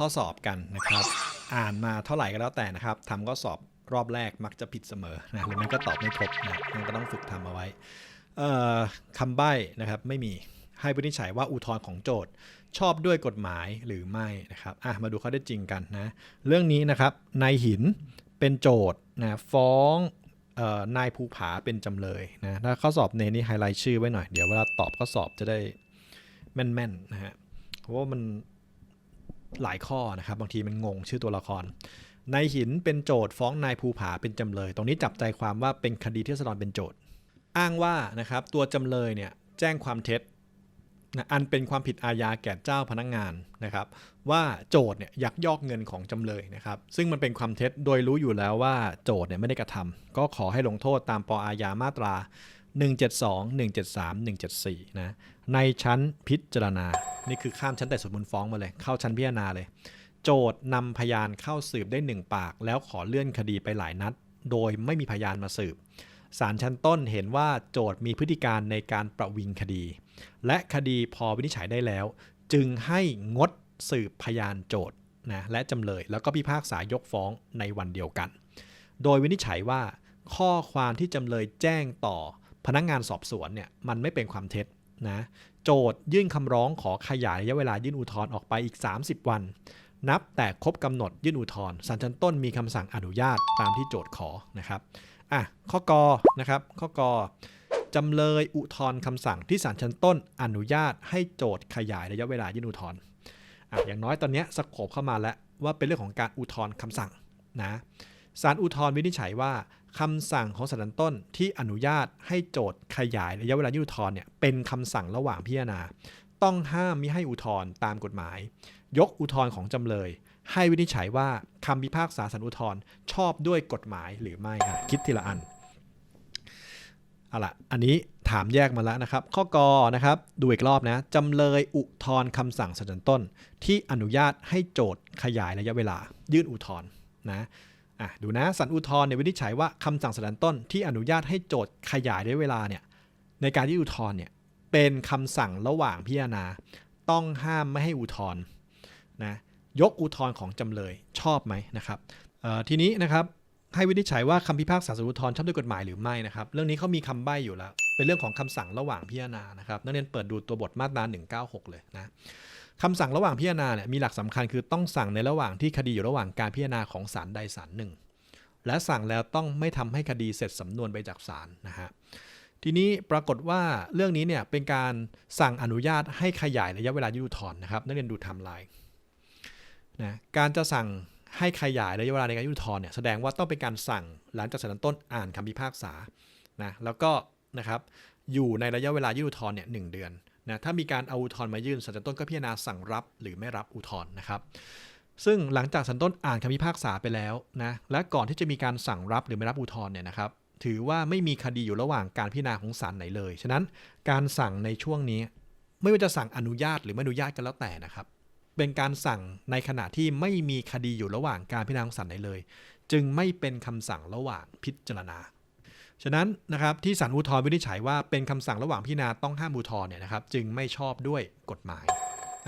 ข้อสอบกันนะครับ อ่านมาเท่าไหร่ก็แล้วแต่นะครับทำข้อสอบรอบแรกมักจะผิดเสมอนะหรือไม่ก็ตอบไม่ครบนะมันก็ต้องฝึกทำเอาไว้คำใบ้นะครับไม่มีให้วินิจฉัยว่าอุทธรณ์ของโจทย์ชอบด้วยกฎหมายหรือไม่นะครับอะมาดูข้อได้จริงกันนะ เรื่องนี้นะครับนายหินเป็นโจทย์นะฟ้องออนายภูผาเป็นจำเลยนะถ้าข้อสอบเนนี่ไฮไลท์ชื่อไว้หน่อย เดี๋ยวเวลาตอบข้อสอบจะได้แม่นๆนะฮะเพราะว่ามัน หลายข้อนะครับ บางทีมันงงชื่อตัวละครนายหินเป็นโจทย์ฟ้องนายภูผาเป็นจำเลย ตรงนี้จับใจความว่าเป็นคดีที่สะดอนเป็นโจทย์ อ้างว่านะครับตัวจำเลยเนี่ยแจ้งความเท็จนะอันเป็นความผิดอาญาแก่เจ้าพนักงานนะครับ ว่าโจทย์เนี่ยยักยอกเงินของจำเลยนะครับ ซึ่งมันเป็นความเท็จโดยรู้อยู่แล้วว่าโจทย์เนี่ยไม่ได้กระทำก็ขอให้ลงโทษตามปอาญามาตรา 172 173 174 นะ ในชั้นพิจารณา นี่คือข้ามชั้นแต่สวนมูลฟ้องมาเลย เข้าชั้นพิจารณาเลย โจทย์นำพยานเข้าสืบได้หนึ่งปาก แล้วขอเลื่อนคดีไปหลายนัด โดยไม่มีพยานมาสืบศาลชั้นต้นเห็นว่าโจทย์มีพฤติการในการประวิงคดี และคดีพอวินิจฉัยได้แล้ว จึงให้งดสืบพยานโจทย์นะและจำเลย แล้วก็พิพากษายกฟ้องในวันเดียวกัน โดยวินิจฉัยว่าข้อความที่จำเลยแจ้งต่อ พนักงงานสอบสวนเนี่ยมันไม่เป็นความเท็จนะโจทยื่นคำร้องขอขยายระยะเวลายื่นอุทธรณ์ออกไปอีก 30 วัน นับแต่ครบกำหนดยื่นอุทธรณ์ศาลชั้นต้นมีคำสั่งอนุญาตตามที่โจทย์ขอนะครับอะข้อกอนะครับข้อกอจำเลยอุทธรณ์คำสั่งที่ศาลชั้นต้นอนุญาตให้โจทย์ขยายระยะเวลายื่นอุทธรณ์อะอย่างน้อยตอนเนี้ยสโคบเข้ามาแล้วว่าเป็นเรื่องของการอุทธรณ์คำสั่งนะศาลอุทธรณ์วินิจฉัยว่า คำสั่งของศาลต้นที่อนุญาตให้โจทย์ขยายระยะเวลายื่นอุทธรณ์เนี่ยเป็นคำสั่งระหว่างพิจารณา ต้องห้ามมิให้อุทธรณ์ตามกฎหมาย ยกอุทธรณ์ของจำเลย ให้วินิจฉัยว่าคำพิพากษาสันอุทธรณ์ชอบด้วยกฎหมายหรือไม่อะคิดทีละอันเอาละอันนี้ถามแยกมาแล้วนะครับ ข้อกอนะครับ ดูอีกรอบนะ จำเลยอุทธรณ์คำสั่งศาลต้น ที่อนุญาตให้โจทย์ขยายระยะเวลา ยื่นอุทธรณ์นะ อะดูนะสันอุทธรณ์ในยวินิจฉัยว่าคำสั่งศาลต้นที่อนุญาตให้โจทย์ขยายระยะเวลาเนี่ยในการยื่อุทธรณ์เนี่ยเป็นคำสั่งระหว่างพิจารณาต้องห้ามไม่ให้อุทธรณ์นะยกอุทธรณ์ของจำเลยชอบไหมนะครับทีนี้นะครับให้วินิจฉัยว่าคำพิพากษาสารอุทธรณ์ชอบด้วยกฎหมายหรือไม่นะครับ เรื่องนี้เขามีคำใบ้อยู่แล้ว เป็นเรื่องของคำสั่งระหว่างพิจารณานะครับนักเรียนเปิดดูตัวบทมาตรา196 เลยนะ คำสั่งระหว่างพิจารณาเนี่ยมีหลักสำคัญคือต้องสั่งในระหว่างที่คดีอยู่ระหว่างการพิจารณาของศาลใดศาลหนึ่ง และสั่งแล้วต้องไม่ทำให้คดีเสร็จสำนวนไปจากศาลนะฮะทีนี้ปรากฏว่าเรื่องนี้เนี่ยเป็นการสั่งอนุญาตให้ขยายระยะเวลายื่นอุทธรณ์นะครับนักเรียนดูไทม์ไลน์นะการจะสั่งให้ขยายระยะเวลาในการยื่นอุทธรณ์เนี่ยแสดงว่าต้องเป็นการสั่งหลังจากศาลต้นอ่านคำพิพากษานะแล้วก็นะครับอยู่ในระยะเวลายื่นอุทธรณ์เนี่ยหนึ่งเดือน นะถ้ามีการเอาอุทธรณ์มายื่นศาลต้นก็พิจารณาสั่งรับหรือไม่รับอุทธรณ์นะครับ ซึ่งหลังจากศาลต้นอ่านคำพิพากษาไปแล้วนะและก่อนที่จะมีการสั่งรับหรือไม่รับอุทธรณ์เนี่ยนะครับถือว่าไม่มีคดีอยู่ระหว่างการพิจารณาของศาลไหนเลย ฉะนั้นการสั่งในช่วงนี้ ไม่ว่าจะสั่งอนุญาตหรือไม่อนุญาตก็แล้วแต่นะครับ เป็นการสั่งในขณะที่ไม่มีคดีอยู่ระหว่างการพิจารณาของศาลไหนเลย จึงไม่เป็นคำสั่งระหว่างพิจารณา ฉะนั้นนะครับที่ศาลอุทธรณ์วินิจฉัยว่าเป็นคำสั่งระหว่างพิจารณาต้องห้ามอุทธรณ์เนี่ยนะครับจึงไม่ชอบด้วยกฎหมาย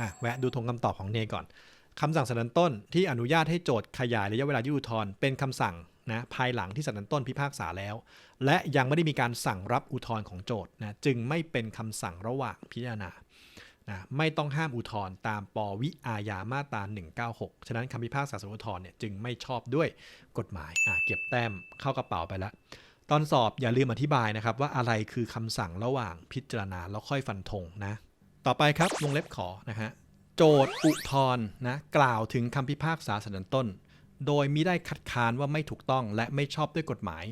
อะแวะดูทงคำตอบของเนก่อนคำสั่งศาลต้นที่อนุญาตให้โจทย์ขยายระยะเวลายื่นอุทธรณ์เป็นคำสั่งนะภายหลังที่ศาลต้นพิพากษาแล้ว และยังไม่ได้มีการสั่งรับอุทธรณ์ของโจทย์นะจึงไม่เป็นคำสั่งระหว่างพิจารณานะไม่ต้องห้ามอุทธรณ์ตามปวิอาญามาตรา 196 ฉะนั้นคำพิพากษาสารอุทธรณ์เนี่ยจึงไม่ชอบด้วยกฎหมายอะเก็บแต้มเข้ากระเป๋าไปแล้ว ตอนสอบอย่าลืมอธิบายนะครับ ว่าอะไรคือคำสั่งระหว่างพิจารณาแล้วค่อยฟันธงนะ ต่อไปครับวงเล็บขอนะฮะโจทย์อุทธรณ์นะกล่าวถึงคำพิพากษาสารต้น โดยมิได้คัดค้านว่าไม่ถูกต้องและไม่ชอบด้วยกฎหมาย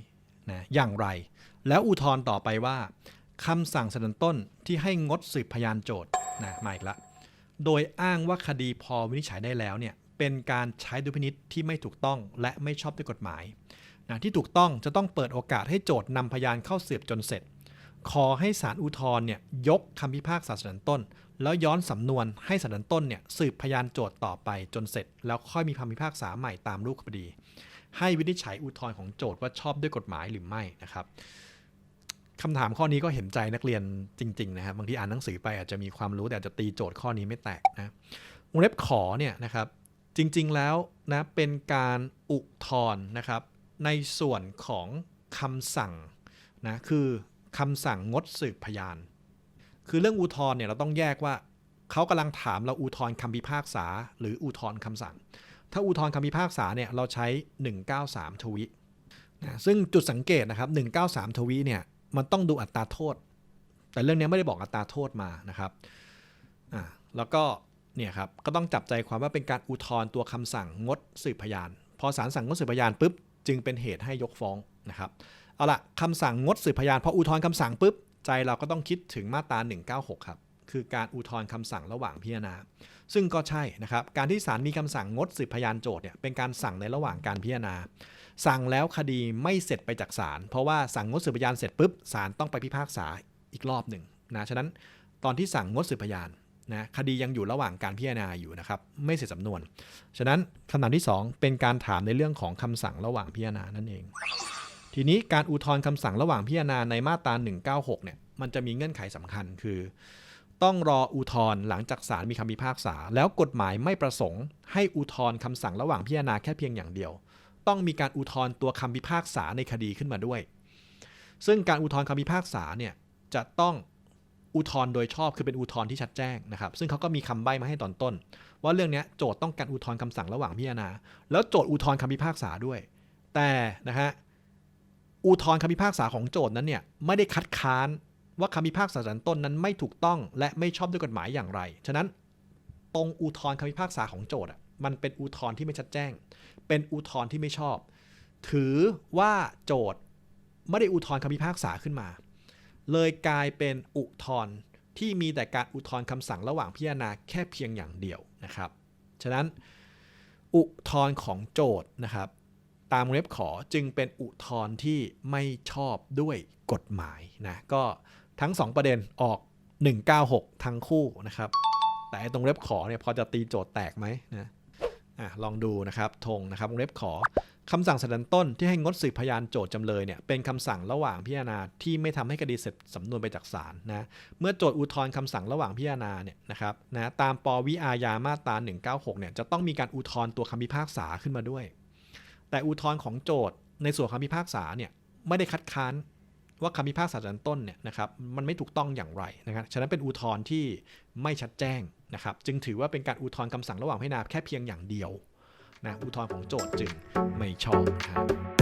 นะอย่างไร แล้วอุทธรณ์ต่อไปว่าคำสั่งสารต้นที่ให้งดสืบพยานโจทย์นะมาอีกละโดยอ้างว่าคดีพอวินิจฉัยได้แล้วเนี่ยเป็นการใช้ดุลพินิษที่ไม่ถูกต้องและไม่ชอบด้วยกฎหมาย นะที่ถูกต้องจะต้องเปิดโอกาสให้โจทย์นำพยานเข้าสืบจนเสร็จ ขอให้ศาลอุทธรณ์เนี่ยยกคำพิพากษาสารต้น แล้วย้อนสำนวนให้ศาลต้นเนี่ยสืบพยานโจทย์ต่อไปจนเสร็จ แล้วค่อยมีคำพิพากษาใหม่ตามรูปคดี ให้วินิจฉัยอุทธรณ์ของโจทย์ว่าชอบด้วยกฎหมายหรือไม่นะครับคำถามข้อนี้ก็เห็นใจนักเรียนจริงๆนะครับบางทีอ่านหนังสือไปอาจจะมีความรู้แต่อาจจะตีโจทย์ข้อนี้ไม่แตกนะวงเล็บขอเนี่ยนะครับจริงๆแล้วนะเป็นการอุทธรณ์นะครับ ในส่วนของคำสั่งนะคือคำสั่งงดสืบพยาน คือเรื่องอุทธรณ์เนี่ยเราต้องแยกว่าเขากำลังถามเราอุทธรณ์คำพิพากษา หรืออุทธรณ์คำสั่ง ถ้าอุทธรณ์คำพิพากษาเนี่ยเราใช้ 193 ทวินะซึ่งจุดสังเกตนะครับ 193 ทวิเนี่ยมันต้องดูอัตราโทษ แต่เรื่องนี้ไม่ได้บอกอัตราโทษมานะครับอ่าแล้วก็เนี่ยครับก็ต้องจับใจความว่าเป็นการอุทธรณ์ตัวคำสั่งงดสืบพยาน พอศาลสั่งงดสืบพยานปุ๊บ จึงเป็นเหตุให้ยกฟ้องนะครับเอาละคำสั่งงดสืบพยานพออุทธรณ์คำสั่งปุ๊บใจเราก็ต้องคิดถึงมาตรา 196 ครับ คือการอุทธรณ์คำสั่งระหว่างพิจารณา ซึ่งก็ใช่นะครับ การที่ศาลมีคำสั่งงดสืบพยานโจทย์เนี่ยเป็นการสั่งในระหว่างการพิจารณา สั่งแล้วคดีไม่เสร็จไปจากศาลเพราะว่าสั่งงดสืบพยานเสร็จปุ๊บศาลต้องไปพิพากษาอีกรอบหนึ่งนะฉะนั้นตอนที่สั่งงดสืบพยาน นะคดียังอยู่ระหว่างการพิจารณาอยู่นะครับ ไม่เสร็จสำนวน ฉะนั้นคำถามที่ 2 เป็นการถามในเรื่องของคำสั่งระหว่างพิจารณานั่นเอง ทีนี้การอุทธรณ์คำสั่งระหว่างพิจารณาในมาตรา196เนี่ยมันจะมีเงื่อนไขสำคัญคือ ต้องรออุทธรณ์หลังจากศาลมีคำพิพากษา แล้วกฎหมายไม่ประสงค์ ให้อุทธรณ์คำสั่งระหว่างพิจารณาแค่เพียงอย่างเดียว ต้องมีการอุทธรณ์ตัวคำพิพากษาในคดีขึ้นมาด้วย ซึ่งการอุทธรณ์คำพิพากษาเนี่ยจะต้อง อุทธรณ์โดยชอบคือเป็นอุทธรณ์ที่ชัดแจ้งนะครับซึ่งเขาก็มีคำใบ้มาให้ตอนต้น ว่าเรื่องนี้โจทย์ต้องการอุทธรณ์คำสั่งระหว่างพิจารณา แล้วโจทย์อุทธรณ์คำพิพากษาด้วย แต่นะฮะอุทธรณ์คำพิพากษาของโจทย์นั้นเนี่ยไม่ได้คัดค้านว่าคำพิพากษาชั้นต้นนั้นไม่ถูกต้องและไม่ชอบด้วยกฎหมายอย่างไร ฉะนั้นตรงอุทธรณ์คำพิพากษาของโจทย์อะมันเป็นอุทธรณ์ที่ไม่ชัดแจ้ง เป็นอุทธรณ์ที่ไม่ชอบ ถือว่าโจทย์ไม่ได้อุทธรณ์คำพิพากษาขึ้นมา เลยกลายเป็นอุทธรณ์ที่มีแต่การอุทธรณ์คำสั่งระหว่างพิจารณาแค่เพียงอย่างเดียวนะครับ ฉะนั้นอุทธรณ์ของโจทย์นะครับ ตามเล็บขอจึงเป็นอุทธรณ์ที่ไม่ชอบด้วยกฎหมายนะก็ทั้ง 2 ประเด็นออก 196 ทั้งคู่นะครับ แต่ตรงเล็บขอเนี่ยพอจะตีโจทย์แตกไหมนะ อะลองดูนะครับธงนะครับวงเล็บขอคำสั่งสดงต้นที่ให้งดสืบพยานโจทย์จำเลยเนี่ยเป็นคำสั่งระหว่างพิจารณาที่ไม่ทำให้คดีเสร็จสำนวนไปจากศาลนะเมื่อโจทย์อุทธรณ์คำสั่งระหว่างพิจารณาเนี่ยนะครับนะตามปวิอาญามาตรา196เนี่ยจะต้องมีการอุทธรณ์ตัวคำพิพากษาขึ้นมาด้วย แต่อุทธรณ์ของโจทย์ในส่วนคำพิพากษาเนี่ยไม่ได้คัดค้าน ว่าคำพิพากษาชั้นต้นเนี่ยนะครับมันไม่ถูกต้องอย่างไรนะครับฉะนั้นเป็นอุทธรณ์ที่ไม่ชัดแจ้งนะครับจึงถือว่าเป็นการอุทธรณ์คำสั่งระหว่างพิจารณาแค่เพียงอย่างเดียวนะอุทธรณ์ของโจทย์จึงไม่ชอบนะครับ